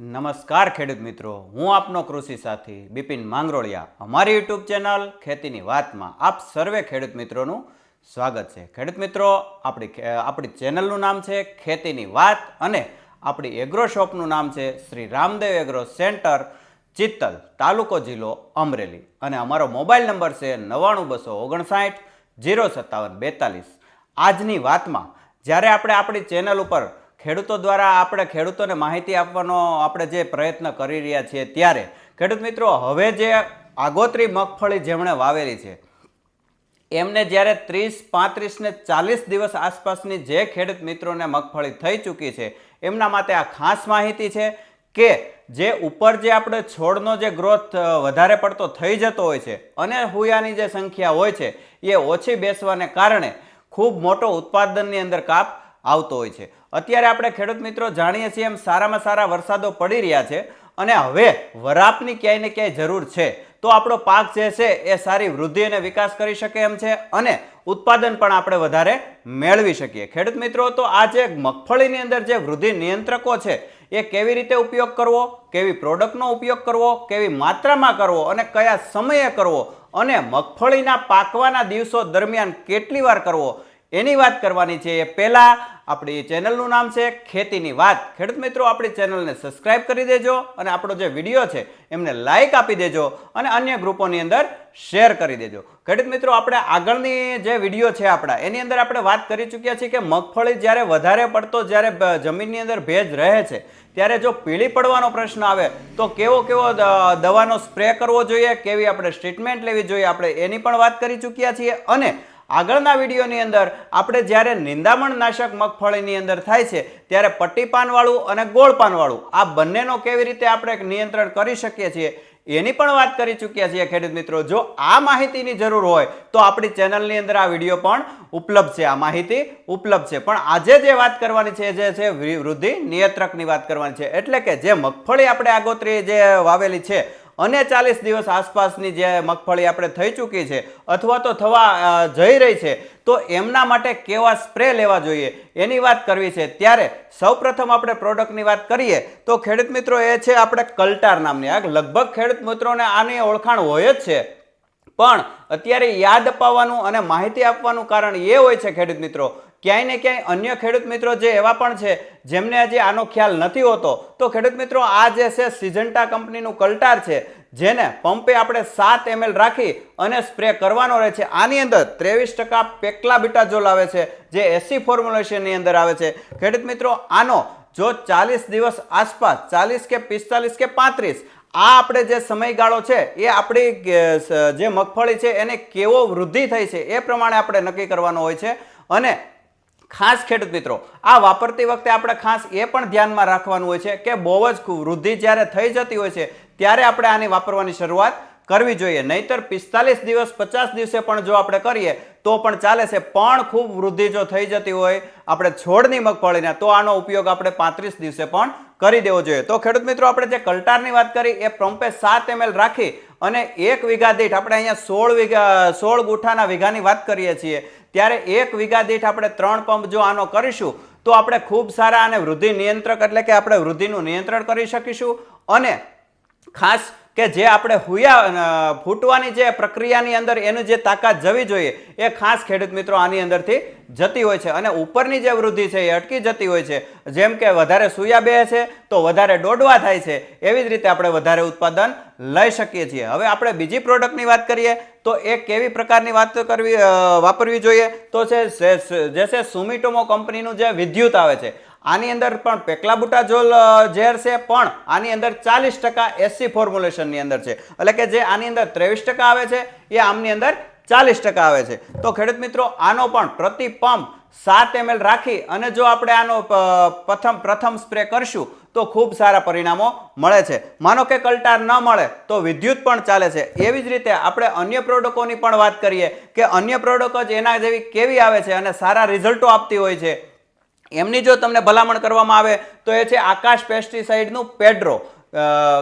નમસ્કાર ખેડૂત મિત્રો. હું આપનો કૃષિ સાથી બિપિન માંગરોળિયા. અમારી યુટ્યુબ ચેનલ ખેતીની વાતમાં આપ સર્વે ખેડૂત મિત્રોનું સ્વાગત છે. ખેડૂત મિત્રો, આપણી આપણી ચેનલનું નામ છે ખેતીની વાત અને આપણી એગ્રો શોપનું નામ છે શ્રી રામદેવ એગ્રો સેન્ટર ચિત્તલ તાલુકો જિલ્લો અમરેલી. અને અમારો મોબાઈલ નંબર છે નવ્વાણું બસો ઓગણસાઠ, જીરો સત્તાવન બેતાલીસ. આજની વાતમાં જ્યારે આપણે આપણી ચેનલ ઉપર ખેડૂતો દ્વારા આપણે ખેડૂતોને માહિતી આપવાનો આપણે જે પ્રયત્ન કરી રહ્યા છીએ ત્યારે, ખેડૂત મિત્રો, હવે જે આગોતરી મગફળી જેમણે વાવેલી છે, એમને જ્યારે ત્રીસ, પાંત્રીસ ને ચાલીસ દિવસ આસપાસની જે ખેડૂત મિત્રોને મગફળી થઈ ચૂકી છે, એમના માટે આ ખાસ માહિતી છે કે જે ઉપર જે આપણે છોડનો જે ગ્રોથ વધારે પડતો થઈ જતો હોય છે અને હુયાની જે સંખ્યા હોય છે, એ ઓછી બેસવાને કારણે ખૂબ મોટો ઉત્પાદનની અંદર કાપ આવતો હોય છે. અત્યારે આપણે ખેડૂત મિત્રો જાણીએ છીએ એમ સારામાં સારા વરસાદો પડી રહ્યા છે અને હવે વરાપની ક્યાંય ને ક્યાંય જરૂર છે. તો આપણો પાક જે છે એ સારી વૃદ્ધિ અને વિકાસ કરી શકે એમ છે અને ઉત્પાદન પણ આપણે વધારે મેળવી શકીએ. ખેડૂત મિત્રો, તો આ જે મગફળીની અંદર જે વૃદ્ધિ નિયંત્રકો છે, એ કેવી રીતે ઉપયોગ કરવો? કેવી પ્રોડક્ટનો ઉપયોગ કરવો? કેવી માત્રામાં કરવો? અને કયા સમયે કરવો? અને મગફળીના પાકવાના દિવસો દરમિયાન કેટલી વાર કરવો? એની વાત કરવાની છે. એ પહેલાં આપણી ચેનલનું નામ છે ખેતીની વાત. ખેડૂત મિત્રો, આપણી ચેનલને સબસ્ક્રાઇબ કરી દેજો અને આપણો જે વીડિયો છે એમને લાઇક આપી દેજો અને અન્ય ગ્રુપોની અંદર શેર કરી દેજો. ખેડૂત મિત્રો, આપણે આગળની જે વીડિયો છે આપણા, એની અંદર આપણે વાત કરી ચૂક્યા છીએ કે મગફળી જ્યારે વધારે પડતો જ્યારે જમીનની અંદર ભેજ રહે છે, ત્યારે જો પીળી પડવાનો પ્રશ્ન આવે, તો કેવો કેવો દવાનો સ્પ્રે કરવો જોઈએ, કેવી આપણે ટ્રીટમેન્ટ લેવી જોઈએ, આપણે એની પણ વાત કરી ચૂક્યા છીએ. અને આગળના વિડીયોની અંદર આપણે જ્યારે નિંદામણ નાશક મગફળીની અંદર થાય છે, ત્યારે પટ્ટી પાનવાળું અને ગોળ પાનવાળું આ બંનેનો કેવી રીતે આપણે નિયંત્રણ કરી શકીએ છીએ, એની પણ વાત કરી ચૂક્યા છીએ ખેડૂત મિત્રો. જો આ માહિતીની જરૂર હોય, તો આપણી ચેનલની અંદર આ વીડિયો પણ ઉપલબ્ધ છે. આ માહિતી ઉપલબ્ધ છે. પણ આજે જે વાત કરવાની છે જે છે વૃદ્ધિ નિયંત્રકની વાત કરવાની છે. એટલે કે જે મગફળી આપણે આગોતરી જે વાવેલી છે અને ચાલીસ દિવસ આસપાસની જે મગફળી આપણે થઈ ચૂકી છે અથવા તો થવા જઈ રહી છે, તો એમના માટે કેવા સ્પ્રે લેવા જોઈએ? એની વાત કરવી છે. ત્યારે સૌપ્રથમ આપણે પ્રોડક્ટની વાત કરીએ, તો ખેડૂત મિત્રો એ છે આપણે કલ્ટાર નામની. આ લગભગ ખેડૂત મિત્રોને આની ઓળખાણ હોય જ છે. પણ અત્યારે યાદ અપાવવાનું અને માહિતી આપવાનું કારણ એ હોય છે ખેડૂત મિત્રો ક્યાંય ને ક્યાંય અન્ય ખેડૂત મિત્રો જે એવા પણ છે, જેમને હજી આનો ખ્યાલ નથી હોતો, તો ખેડૂત મિત્રો આ જે છે સિજન્ટા કંપનીનું કલ્ટાર છે, જેને પંપે આપણે સાત એમએલ રાખી અને સ્પ્રે કરવાનો રહે છે. આની અંદર ત્રેવીસ ટકા પેકલા બીટાજોલ આવે છે, જે એસી ફોર્મ્યુલેશનની અંદર આવે છે. ખેડૂત મિત્રો, આનો જો ચાલીસ દિવસ આસપાસ, ચાલીસ કે પિસ્તાલીસ કે પાંત્રીસ, આ આપણે જે સમયગાળો છે, એ આપણી જે મગફળી છે, એને કેવો વૃદ્ધિ થઈ છે, એ પ્રમાણે આપણે નક્કી કરવાનો હોય છે. અને ખાસ ખેડૂત મિત્રો, આ વાપરતી વખતે આપણે ખાસ એ પણ ધ્યાનમાં રાખવાનું હોય છે કે બહુ જ વૃદ્ધિ જ્યારે થઈ જતી હોય છે, ત્યારે આપણે આની વાપરવાની શરૂઆત કરવી જોઈએ. નહીતર પિસ્તાલીસ દિવસ, પચાસ દિવસે પણ જો આપણે કરીએ, તો પણ ચાલે છે. પણ ખૂબ વૃદ્ધિ જો થઈ જતી હોય, આપણે છોડની મગફળીને, તો આનો ઉપયોગ આપણે પાંત્રીસ દિવસે પણ કરી દેવો જોઈએ. તો ખેડૂત મિત્રો, આપણે જે કલ્ટારની વાત કરી, એ પંપે સાત એમએલ રાખી અને એક વીઘા દીઠ આપણે અહીંયા સોળ વીઘા, સોળ ગુઠાના વીઘાની વાત કરીએ છીએ. ત્યારે એક વીઘા દીઠ આપણે ત્રણ પંપ જો આનો કરીશું, તો આપણે ખૂબ સારા અને વૃદ્ધિ નિયંત્રક એટલે કે આપણે વૃદ્ધિનું નિયંત્રણ કરી શકીશું. અને ખાસ કે જે આપણે હુયા ફૂટવાની જે પ્રક્રિયાની અંદર એની જે તાકાત જવી જોઈએ, એ ખાસ ખેડૂત મિત્રો આની અંદરથી જતી હોય છે. અને ઉપરની જે વૃદ્ધિ છે એ અટકી જતી હોય છે. જેમ કે વધારે સુયા બે છે, તો વધારે દોડવા થાય છે. એવી જ રીતે આપણે વધારે ઉત્પાદન લઈ શકીએ છીએ. હવે આપણે બીજી પ્રોડક્ટની વાત કરીએ, તો એ કેવી પ્રકારની વાત કરવી વાપરવી જોઈએ? તો છે જે છે, સુમિટોમો કંપનીનું જે વિદ્યુત આવે છે આની અંદર પણ પેક્લાબુટાઝોલ ઝેર છે, પણ આની અંદર ચાલીસ ટકા એસસી ફોર્મ્યુલેશનની અંદર છે. એટલે કે જે આની અંદર ત્રેવીસ ટકા આવે છે, એ આમની અંદર ચાલીસ ટકા આવે છે. તો ખેડૂત મિત્રો, આનો પણ પ્રતિ પંપ સાત એમએલ રાખી અને જો આપણે આનો પ્રથમ પ્રથમ સ્પ્રે કરશું, તો ખૂબ સારા પરિણામો મળે છે. માનો કે કલ્ટાર ન મળે, તો વિદ્યુત પણ ચાલે છે. એવી જ રીતે આપણે અન્ય પ્રોડક્ટોની પણ વાત કરીએ કે અન્ય પ્રોડક્ટ જ એના જેવી કેવી આવે છે અને સારા રિઝલ્ટો આપતી હોય છે. એમની જો તમને ભલામણ કરવામાં આવે તો એ છે આકાશ પેસ્ટિસાઇડનું પેડ્રો.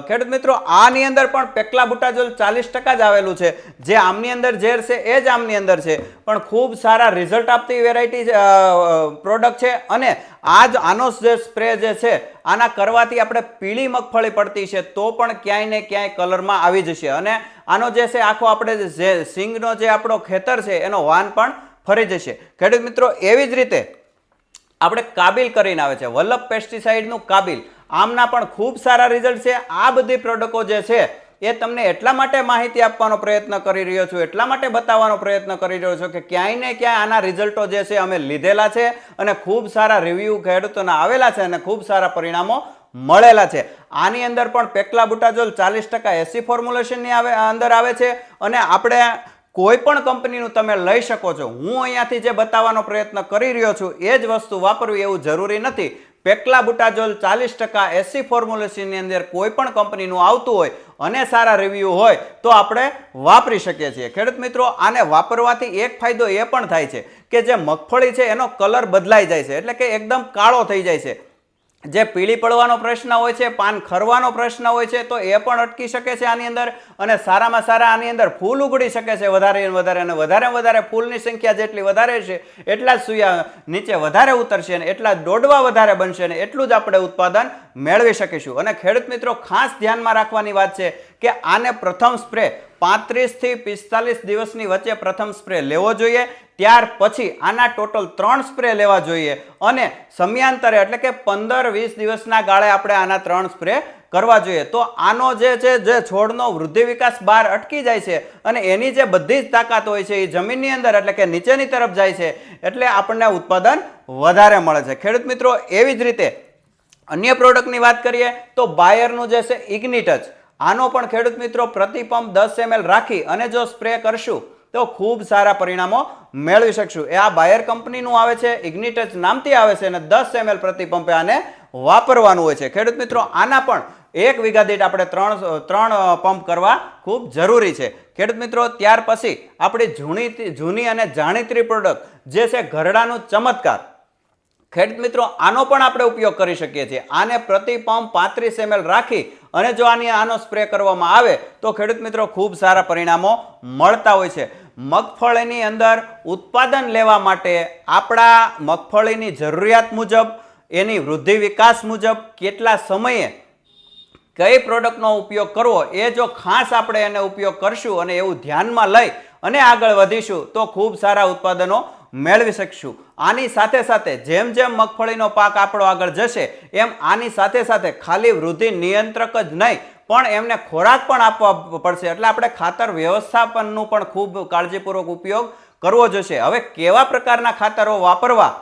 ખેડૂત મિત્રો, આની અંદર પણ પેકલા બુટાજોલ ચાલીસ ટકા જ આવેલું છે. જે આમની અંદર ઝેર છે એ જ આમની અંદર છે. પણ ખૂબ સારા રિઝલ્ટ આપતી વેરાયટી પ્રોડક્ટ છે અને આ જ આનો જે સ્પ્રે જે છે, આના કરવાથી આપણે પીળી મગફળી પડતી છે તો પણ ક્યાંય ને ક્યાંય કલરમાં આવી જશે. અને આનો જે છે આખો આપણે જે સિંગનો જે આપણો ખેતર છે એનો વાન પણ ફરી જશે. ખેડૂત મિત્રો, એવી જ રીતે આપણે કાબિલ કરીને આવે છે. વલ્લભ પેસ્ટિસાઇડનું કાબિલ. આમના પણ ખૂબ સારા રિઝલ્ટ છે. આ બધી પ્રોડક્ટો જે છે, એ તમને એટલા માટે માહિતી આપવાનો પ્રયત્ન કરી રહ્યો છું, એટલા માટે બતાવવાનો પ્રયત્ન કરી રહ્યો છું કે ક્યાંય ને ક્યાંય આના રિઝલ્ટો જે છે, અમે લીધેલા છે અને ખૂબ સારા રિવ્યૂ ખેડૂતોના આવેલા છે અને ખૂબ સારા પરિણામો મળેલા છે. આની અંદર પણ પેકલા બુટાજોલ ચાલીસ ટકા એસી ફોર્મ્યુલેશનની આવે, અંદર આવે છે અને આપણે કોઈ પણ કંપનીનું તમે લઈ શકો છો. હું અહીંયાથી જે બતાવવાનો પ્રયત્ન કરી રહ્યો છું, એ જ વસ્તુ વાપરવી એવું જરૂરી નથી. પેકલા બુટાજોલ ચાલીસ ટકા એસી ફોર્મ્યુલેશનની અંદર કોઈ પણ કંપનીનું આવતું હોય અને સારા રિવ્યૂ હોય, તો આપણે વાપરી શકીએ છીએ. ખેડૂત મિત્રો, આને વાપરવાથી એક ફાયદો એ પણ થાય છે કે જે મગફળી છે, એનો કલર બદલાઈ જાય છે. એટલે કે એકદમ કાળો થઈ જાય છે. જે પીળી પડવાનો પ્રશ્ન હોય છે, પાન ખરવાનો પ્રશ્ન હોય છે, તો એ પણ અટકી શકે છે આની અંદર અને સારામાં સારા આની અંદર ફૂલ ઉગડી શકે છે વધારે વધારે અને વધારે વધારે ફૂલની સંખ્યા જેટલી વધારે છે, એટલા જ સુયા નીચે વધારે ઉતરશે અને એટલા દોડવા વધારે બનશે અને એટલું જ આપણે ઉત્પાદન મેળવી શકીશું. અને ખેડૂત મિત્રો, ખાસ ધ્યાનમાં રાખવાની વાત છે કે આને પ્રથમ સ્પ્રે પાંત્રીસથી પિસ્તાલીસ દિવસની વચ્ચે પ્રથમ સ્પ્રે લેવો જોઈએ, ત્યાર પછી આના ટોટલ ત્રણ સ્પ્રે લેવા જોઈએ. અને સમયાંતરે એટલે કે પંદર વીસ દિવસના ગાળે આપણે આના ત્રણ સ્પ્રે કરવા જોઈએ. તો આનો જે છે, જે છોડનો વૃદ્ધિ વિકાસ બહાર અટકી જાય છે અને એની જે બધી જ તાકાત હોય છે એ જમીનની અંદર એટલે કે નીચેની તરફ જાય છે, એટલે આપણને ઉત્પાદન વધારે મળે છે. ખેડૂત મિત્રો, એવી જ રીતે અન્ય પ્રોડક્ટની વાત કરીએ તો બાયરનું જે છે ઇગ્નિટચ આનો પણ ખેડૂત મિત્રો પ્રતિ પંપ દસ એમએલ રાખી અને જો સ્પ્રે કરશું, તો ખૂબ સારા પરિણામો મેળવી શકશું. એ આ બાયર કંપનીનું આવે છે ઇગ્નિટચ નામથી આવે છે અને દસ એમએલ પ્રતિ પંપે આને વાપરવાનું હોય છે. ખેડૂત મિત્રો, આના પણ એક વીઘા દીઠ આપણે ત્રણ ત્રણ પંપ કરવા ખૂબ જરૂરી છે. ખેડૂત મિત્રો, ત્યાર પછી આપણી જૂની જૂની અને જાણીતી પ્રોડક્ટ જે છે ઘરડાનું ચમત્કાર. ખેડૂત મિત્રો, આનો પણ આપણે ઉપયોગ કરી શકીએ છીએ. આને પ્રતિ પંપ પાંત્રીસ એમએલ રાખી અને જો આની આનો સ્પ્રે કરવામાં આવે, તો ખેડૂત મિત્રો ખૂબ સારા પરિણામો મળતા હોય છે. મગફળીની અંદર ઉત્પાદન લેવા માટે આપણા મગફળીની જરૂરિયાત મુજબ, એની વૃદ્ધિ વિકાસ મુજબ કેટલા સમયે કઈ પ્રોડક્ટનો ઉપયોગ કરવો, એ જો ખાસ આપણે એને ઉપયોગ કરશું અને એવું ધ્યાનમાં લઈ અને આગળ વધીશું, તો ખૂબ સારા ઉત્પાદનો મેળવી શકશું. આની સાથે સાથે જેમ જેમ મગફળીનો પાક આપણો આગળ જશે, એમ આની સાથે સાથે ખાલી વૃદ્ધિ નિયંત્રક જ નહીં, પણ એમને ખોરાક પણ આપવા પડશે. એટલે આપણે ખાતર વ્યવસ્થાપનનું પણ ખૂબ કાળજીપૂર્વક ઉપયોગ કરવો જોશે. હવે કેવા પ્રકારના ખાતરો વાપરવા,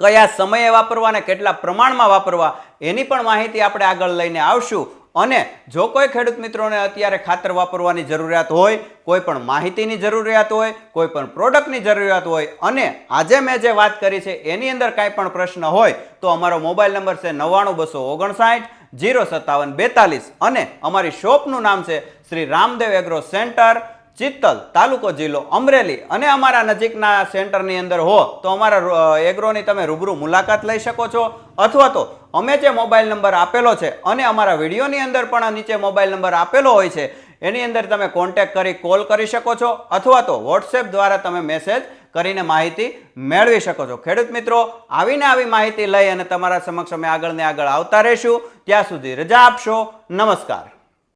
કયા સમયે વાપરવા અને કેટલા પ્રમાણમાં વાપરવા, એની પણ માહિતી આપણે આગળ લઈને આવશું. અને જો કોઈ ખેડૂત મિત્રોને અત્યારે ખાતર વાપરવાની જરૂરિયાત હોય, કોઈ પણ માહિતીની જરૂરિયાત હોય, કોઈ પણ પ્રોડક્ટની જરૂરિયાત હોય, અને આજે મેં જે વાત કરી છે એની અંદર કાંઈ પણ પ્રશ્ન હોય, તો અમારો મોબાઈલ નંબર છે નવ્વાણું બસો ઓગણસાઠ જીરો સત્તાવન બેતાલીસ અને અમારી શોપનું નામ છે શ્રી રામદેવ એગ્રો સેન્ટર, ચિત્તલ તાલુકો જિલ્લો અમરેલી. અને અમારા નજીકના સેન્ટરની અંદર હો, તો અમારા એગ્રોની તમે રૂબરૂ મુલાકાત લઈ શકો છો, અથવા તો અમે જે મોબાઈલ નંબર આપેલો છે અને અમારા વિડીયોની અંદર પણ નીચે મોબાઈલ નંબર આપેલો હોય છે, એની અંદર તમે કોન્ટેક્ટ કરી કોલ કરી શકો છો અથવા તો વોટ્સએપ દ્વારા તમે મેસેજ કરીને માહિતી મેળવી શકો છો. ખેડૂત મિત્રો, આવીને આવી માહિતી લઈ અને તમારા સમક્ષ અમે આગળ ને આગળ આવતા રહીશું. ત્યાં સુધી રજા આપશો. નમસ્કાર.